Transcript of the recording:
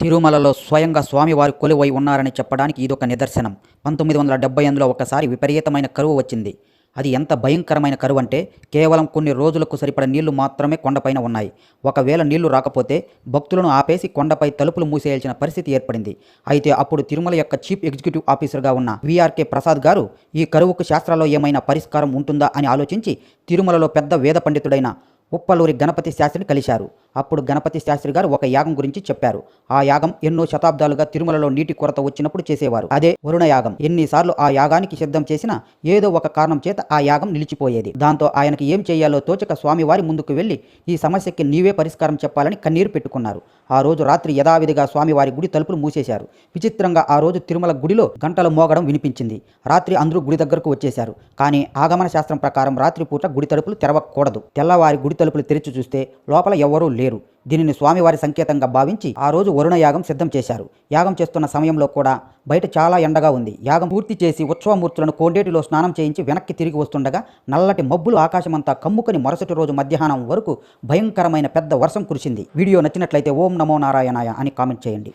తిరుమలలో స్వయంగా స్వామివారు కొలువై ఉన్నారని చెప్పడానికి ఇదొక నిదర్శనం. పంతొమ్మిది వందల డెబ్బై ఎనిమిదిలో ఒకసారి విపరీతమైన కరువు వచ్చింది. అది ఎంత భయంకరమైన కరువు అంటే కేవలం కొన్ని రోజులకు సరిపడ నీళ్ళు మాత్రమే కొండపైన ఉన్నాయి. ఒకవేళ నీళ్ళు రాకపోతే భక్తులను ఆపేసి కొండపై తలుపులు మూసేయాల్సిన పరిస్థితి ఏర్పడింది. అయితే అప్పుడు తిరుమల యొక్క చీఫ్ ఎగ్జిక్యూటివ్ ఆఫీసర్గా ఉన్న విఆర్కే ప్రసాద్ గారు ఈ కరువుకు శాస్త్రాల్లో ఏమైనా పరిష్కారం ఉంటుందా అని ఆలోచించి తిరుమలలో పెద్ద వేద పండితుడైన ఉప్పలూరి గణపతి శాస్త్రిని కలిశారు. అప్పుడు గణపతి శాస్త్రి గారు ఒక యాగం గురించి చెప్పారు. ఆ యాగం ఎన్నో శతాబ్దాలుగా తిరుమలలో నీటి కొరత వచ్చినప్పుడు చేసేవారు. అదే వరుణ యాగం. ఎన్నిసార్లు ఆ యాగానికి సిద్ధం చేసినా ఏదో ఒక కారణం చేత ఆ యాగం నిలిచిపోయేది. దాంతో ఆయనకి ఏం చేయాలో తోచక స్వామివారి ముందుకు వెళ్ళి ఈ సమస్యకి నీవే పరిష్కారం చెప్పాలని కన్నీరు పెట్టుకున్నారు. ఆ రోజు రాత్రి యథావిధిగా స్వామివారి గుడి తలుపులు మూసేశారు. విచిత్రంగా ఆ రోజు తిరుమల గుడిలో గంటలు మోగడం వినిపించింది. రాత్రి అందరూ గుడి దగ్గరకు వచ్చేశారు. కానీ ఆగమన శాస్త్రం ప్రకారం రాత్రిపూట గుడి తలుపులు తెరవకూడదు. తెల్లవారి గుడి తలుపులు తెరిచి చూస్తే లోపల ఎవ్వరూ లేరు. దీనిని స్వామివారి సంకేతంగా భావించి ఆ రోజు వరుణ యాగం సిద్ధం చేశారు. యాగం చేస్తున్న సమయంలో కూడా బయట చాలా ఎండగా ఉంది. యాగం పూర్తి చేసి ఉత్సవమూర్తులను కోండేటిలో స్నానం చేయించి వెనక్కి తిరిగి వస్తుండగా నల్లటి మబ్బులు ఆకాశమంతా కమ్ముకొని మరుసటి రోజు మధ్యాహ్నం వరకు భయంకరమైన పెద్ద వర్షం కురిసింది. వీడియో నచ్చినట్లయితే ఓం నమో నారాయణాయ అని కామెంట్ చేయండి.